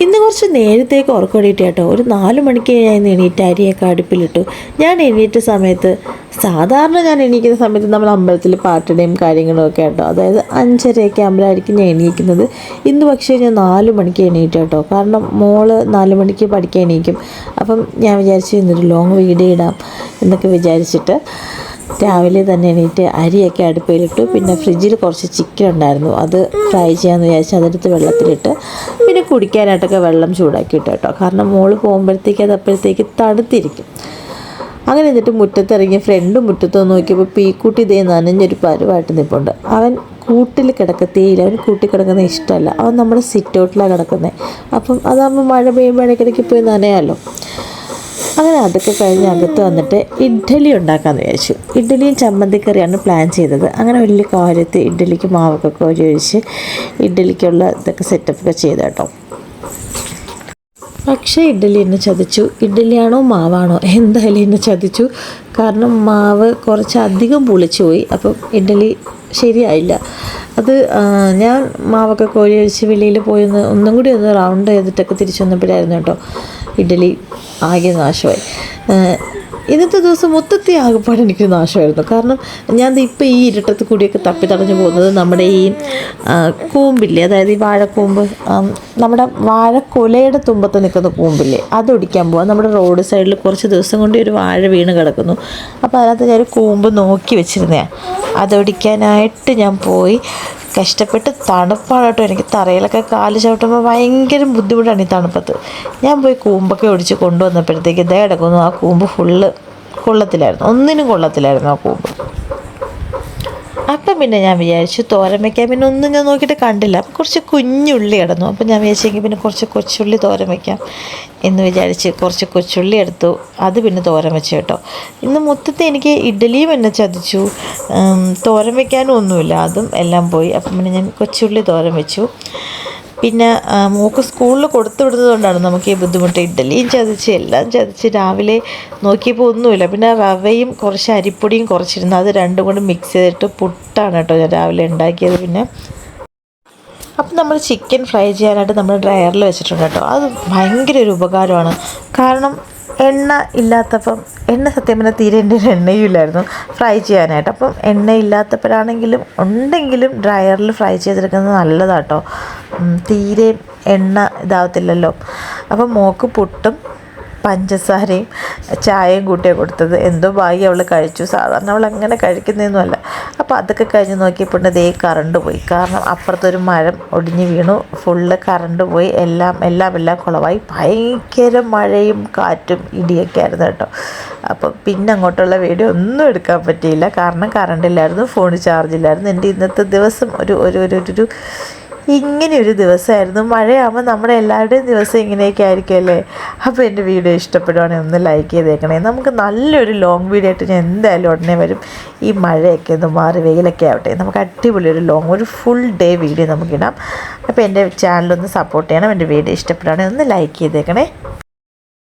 ഇന്ന് കുറച്ച് നേരത്തേക്ക് ഉറക്കടിയിട്ട് കേട്ടോ. ഒരു നാല് മണിക്ക് ഞാൻ എണീറ്റ് അരിയൊക്കെ അടുപ്പിലിട്ടു. ഞാൻ എണീറ്റ സമയത്ത് സാധാരണ ഞാൻ എണീക്കുന്ന സമയത്ത് നമ്മൾ അമ്പലത്തിൽ പാട്ടിടേയും കാര്യങ്ങളും ഒക്കെ കേട്ടോ. അതായത് അഞ്ചരയൊക്കെ ആകുമ്പോഴായിരിക്കും ഞാൻ എണീക്കുന്നത്. ഇന്ന് പക്ഷേ ഞാൻ നാല് മണിക്ക് എണീറ്റ് കേട്ടോ. കാരണം മോൾ നാല് മണിക്ക് പഠിക്കാൻ എണീക്കും. അപ്പം ഞാൻ വിചാരിച്ചു ഇന്നൊരു ലോങ് വീഡിയോ ഇടാം എന്നൊക്കെ വിചാരിച്ചിട്ട് രാവിലെ തന്നെ എണീറ്റ് അരിയൊക്കെ അടുപ്പിലിട്ടു. പിന്നെ ഫ്രിഡ്ജിൽ കുറച്ച് ചിക്കൻ ഉണ്ടായിരുന്നു. അത് ഫ്രൈ ചെയ്യാമെന്ന് വിചാരിച്ച് അതെടുത്ത് വെള്ളത്തിലിട്ട് പിന്നെ കുടിക്കാനായിട്ടൊക്കെ വെള്ളം ചൂടാക്കിയിട്ട് കേട്ടോ. കാരണം മോൾ പോകുമ്പോഴത്തേക്ക് അത് അപ്പോഴത്തേക്ക് തണുത്തിരിക്കും. അങ്ങനെ എന്നിട്ട് മുറ്റത്തിറങ്ങി ഫ്രണ്ട് മുറ്റത്ത് നോക്കിയപ്പോൾ പീക്കുട്ടി ഇതേ നനഞ്ഞൊരു പരുവായിട്ട് നിൽപ്പുണ്ട് അവൻ കൂട്ടിൽ കിടക്കത്തേയില്ല അവൻ കൂട്ടി കിടക്കുന്ന ഇഷ്ടമല്ല. അവൻ നമ്മുടെ സിറ്റ് ഔട്ടിലാണ് കിടക്കുന്നത് അപ്പം അതാകുമ്പോൾ മഴ പെയ്യുമ്പോഴേക്കിടയ്ക്ക് പോയി നനയാമല്ലോ അങ്ങനെ അതൊക്കെ കഴിഞ്ഞ് അകത്ത് വന്നിട്ട് ഇഡ്ഡലി ഉണ്ടാക്കാമെന്ന് വിചാരിച്ചു. ഇഡ്ഡലിയും ചമ്മന്തിക്കറിയാണ് പ്ലാൻ ചെയ്തത്. അങ്ങനെ വലിയ കാര്യത്തിൽ ഇഡ്ഡലിക്ക് മാവൊക്കെ കോരി ഒഴിച്ച് ഇഡ്ഡലിക്കുള്ള ഇതൊക്കെ സെറ്റപ്പൊക്കെ ചെയ്ത് കേട്ടോ. പക്ഷേ ഇഡ്ഡലി എന്നെ ചതിച്ചു. ഇഡ്ഡലിയാണോ മാവാണോ? എന്തായാലും എന്നെ ചതിച്ചു. കാരണം മാവ് കുറച്ചധികം പൊളിച്ചു പോയി. അപ്പം ഇഡ്ഡലി ശരിയായില്ല. അത് ഞാൻ മാവൊക്കെ കോരി അഴിച്ച് വെളിയിൽ പോയി ഒന്ന് ഒന്നും കൂടി ഒന്ന് റൗണ്ട് ചെയ്തിട്ടൊക്കെ തിരിച്ചു വന്നപ്പോഴായിരുന്നു കേട്ടോ ഇഡ്ഡലി ആകെ നാശമായി. ഇന്നത്തെ ദിവസം മൊത്തത്തിൽ ആകെപ്പാട് എനിക്ക് നാശമായിരുന്നു. കാരണം ഞാൻ ഇപ്പോൾ ഈ ഇരുട്ടത്ത് കൂടിയൊക്കെ തപ്പി തടഞ്ഞു പോകുന്നത് നമ്മുടെ ഈ കൂമ്പില്ലേ? അതായത് ഈ വാഴക്കൂമ്പ് നമ്മുടെ വാഴക്കൊലയുടെ തുമ്പത്ത് നിൽക്കുന്ന കൂമ്പില്ലേ? അതൊടിക്കാൻ പോവാം. നമ്മുടെ റോഡ് സൈഡിൽ കുറച്ച് ദിവസം കൊണ്ട് ഒരു വാഴ വീണ് കിടക്കുന്നു. അപ്പോൾ അതിനകത്ത് ഞാൻ ഒരു കൂമ്പ് നോക്കി വെച്ചിരുന്നതാണ് അതൊടിക്കാനായിട്ട് ഞാൻ പോയി. കഷ്ടപ്പെട്ട് തണുപ്പാണ് കേട്ടോ എനിക്ക്. തറയിലൊക്കെ കാൽ ചവിട്ടുമ്പോൾ ഭയങ്കര ബുദ്ധിമുട്ടാണ് ഈ തണുപ്പത്ത്. ഞാൻ പോയി കൂമ്പൊക്കെ ഒടിച്ച് കൊണ്ടുവന്നപ്പോഴത്തേക്ക് ഇതേ കിടക്കുന്നു. ആ കൂമ്പ് ഫുള്ള് കൊള്ളത്തിലായിരുന്നു. ഒന്നിനും കൊള്ളത്തിലായിരുന്നു ആ കൂമ്പ്. അപ്പം പിന്നെ ഞാൻ വിചാരിച്ചു തോരൻ വയ്ക്കാൻ പിന്നെ ഒന്നും ഞാൻ നോക്കിയിട്ട് കണ്ടില്ല. കുറച്ച് കുഞ്ഞുള്ളി ഇടന്നു. അപ്പം ഞാൻ വിചാരിച്ചെങ്കിൽ പിന്നെ കുറച്ച് കൊച്ചുള്ളി തോരൻ വയ്ക്കാം എന്ന് വിചാരിച്ച് കുറച്ച് കൊച്ചുള്ളി എടുത്തു. അത് പിന്നെ തോരൻ വെച്ചു കേട്ടോ. ഇന്ന് മൊത്തത്തിൽ എനിക്ക് ഇഡ്ഡലിയും എന്നെ ചതിച്ചു. തോരൻ വയ്ക്കാനും ഒന്നുമില്ല. അതും എല്ലാം പോയി. അപ്പം പിന്നെ ഞാൻ കൊച്ചുള്ളി തോരൻ വെച്ചു. പിന്നെ മൂക്ക് സ്കൂളിൽ കൊടുത്തു വിടുന്നത് കൊണ്ടാണ് നമുക്ക് ഈ ബുദ്ധിമുട്ട്. ഇഡ്ഡലിയും ചതിച്ച് എല്ലാം ചതിച്ച് രാവിലെ നോക്കിയപ്പോൾ ഒന്നുമില്ല. പിന്നെ റവയും കുറച്ച് അരിപ്പൊടിയും കുറച്ചിരുന്നു. അത് രണ്ടും കൂടി മിക്സ് ചെയ്തിട്ട് പുട്ടാണ് കേട്ടോ ഞാൻ രാവിലെ ഉണ്ടാക്കിയത് പിന്നെ. അപ്പം നമ്മൾ ചിക്കൻ ഫ്രൈ ചെയ്യാനായിട്ട് നമ്മൾ ഡ്രയറിൽ വെച്ചിട്ടുണ്ട് കേട്ടോ. അത് ഭയങ്കര ഒരു ഉപകാരമാണ്. കാരണം എണ്ണ ഇല്ലാത്തപ്പം എണ്ണ സത്യം പറഞ്ഞാൽ തീരെ എന്റെ എണ്ണയും ഇല്ലായിരുന്നു. ഫ്രൈ ചെയ്യാനായിട്ട്. അപ്പം എണ്ണ ഇല്ലാത്തപ്പോഴാണെങ്കിലും ഉണ്ടെങ്കിലും ഡ്രയറിൽ ഫ്രൈ ചെയ്തെടുക്കുന്നത് നല്ലതാട്ടോ. തീരെ എണ്ണ ഇതാവത്തില്ലല്ലോ. അപ്പം മോക്ക് പുട്ടും പഞ്ചസാരയും ചായയും കൂട്ടിയാണ് കൊടുത്തത്. എന്തോ ഭാഗ്യം അവൾ കഴിച്ചു. സാധാരണ അവൾ അങ്ങനെ കഴിക്കുന്നതൊന്നുമല്ല അപ്പോൾ അതൊക്കെ കഴിഞ്ഞ് നോക്കിയപ്പോൾ ദേ കറണ്ട് പോയി. കാരണം അപ്പുറത്തൊരു മഴ ഒടിഞ്ഞ് വീണു. ഫുള്ള് കറണ്ട് പോയി. എല്ലാം എല്ലാം എല്ലാം കുളവായി. ഭയങ്കര മഴയും കാറ്റും ഇടിയൊക്കെ ആയിരുന്നു കേട്ടോ. അപ്പോൾ പിന്നെ അങ്ങോട്ടുള്ള വീഡിയോ ഒന്നും എടുക്കാൻ പറ്റിയില്ല. കാരണം കറണ്ട് ഇല്ലായിരുന്നു. ഫോൺ ചാർജ് ഇല്ലായിരുന്നു. എന്റെ ഇന്നത്തെ ദിവസം ഒരു ഒരു ഒരു- ഒരു ഇങ്ങനെ ഒരു ദിവസമായിരുന്നു. മഴയാകുമ്പോൾ നമ്മുടെ എല്ലാവരുടെയും ദിവസം ഇങ്ങനെയൊക്കെ ആയിരിക്കും അല്ലേ അപ്പോൾ എന്റെ വീഡിയോ ഇഷ്ടപ്പെടുവാണെങ്കിൽ ഒന്ന് ലൈക്ക് ചെയ്തേക്കണേ. നമുക്ക് നല്ലൊരു ലോങ് വീഡിയോ ആയിട്ട് ഞാൻ എന്തായാലും ഉടനെ വരും. ഈ മഴയൊക്കെ ഒന്ന് മാറി വെയിലൊക്കെ ആവട്ടെ. നമുക്ക് അടിപൊളി ഒരു ലോങ് ഒരു ഫുൾ ഡേ വീഡിയോ നമുക്കിടാം. അപ്പോൾ എന്റെ ചാനലൊന്ന് സപ്പോർട്ട് ചെയ്യണം. എന്റെ വീഡിയോ ഇഷ്ടപ്പെടുവാണെങ്കിൽ ഒന്ന് ലൈക്ക് ചെയ്തേക്കണേ.